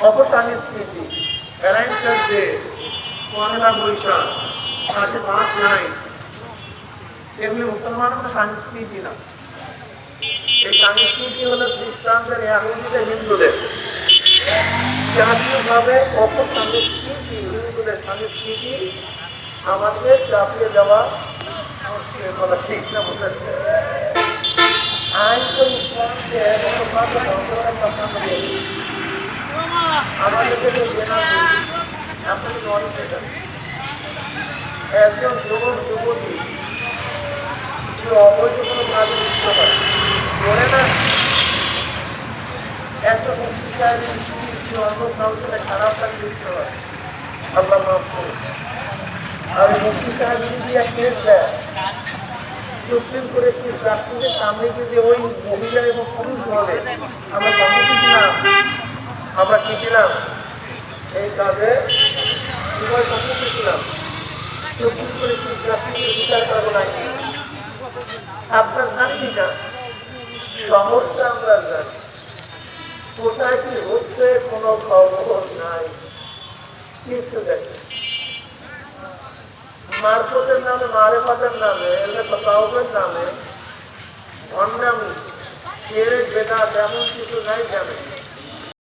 অপসানের স্মৃতি নাই এগুলি মুসলমানদের সংস্কৃতি এই সংস্কৃতি হলো খ্রিস্টানদের ইয়াহুদিদের হিন্দুদের। জাতীয়ভাবে অপসংস্কৃতি হিন্দুদের সংস্কৃতি আমাদের চাপিয়ে দেওয়া ঠিক না বুঝেছে একজন যুবক যুবতী যে অবৈধ কোনো কাজে লিপ্ত হয় বলে না মুক্তি চাইলে যে অন্য কাউকে খারাপ কাজে লিপ্ত হয় আল্লাহ মাফ করুন আর মুক্তি সাহেব যদি এক কেস দেয় সুপ্রিম কোর্টের চিফ জাস্টিসের সামনে যদি ওই মহিলা এবং পুরুষ বলে, আমরা সম্মতি ছিলাম আমরা কি ছিলাম এই কাজে উভয় সম্মতি ছিলাম সুপ্রিম কোর্টের চিফ জাস্টিসের বিচার করব না। আপনার জানি না সমস্যা আমরা জানি। কোথায় কি হচ্ছে, কোনো খবর নাই। কিছু দেখে মারফতের নামে মারেফাতের নামে এলে তাওবের নামে অন্যান্য ছেড়ে বেদা তেমন কিছু নাই জানে।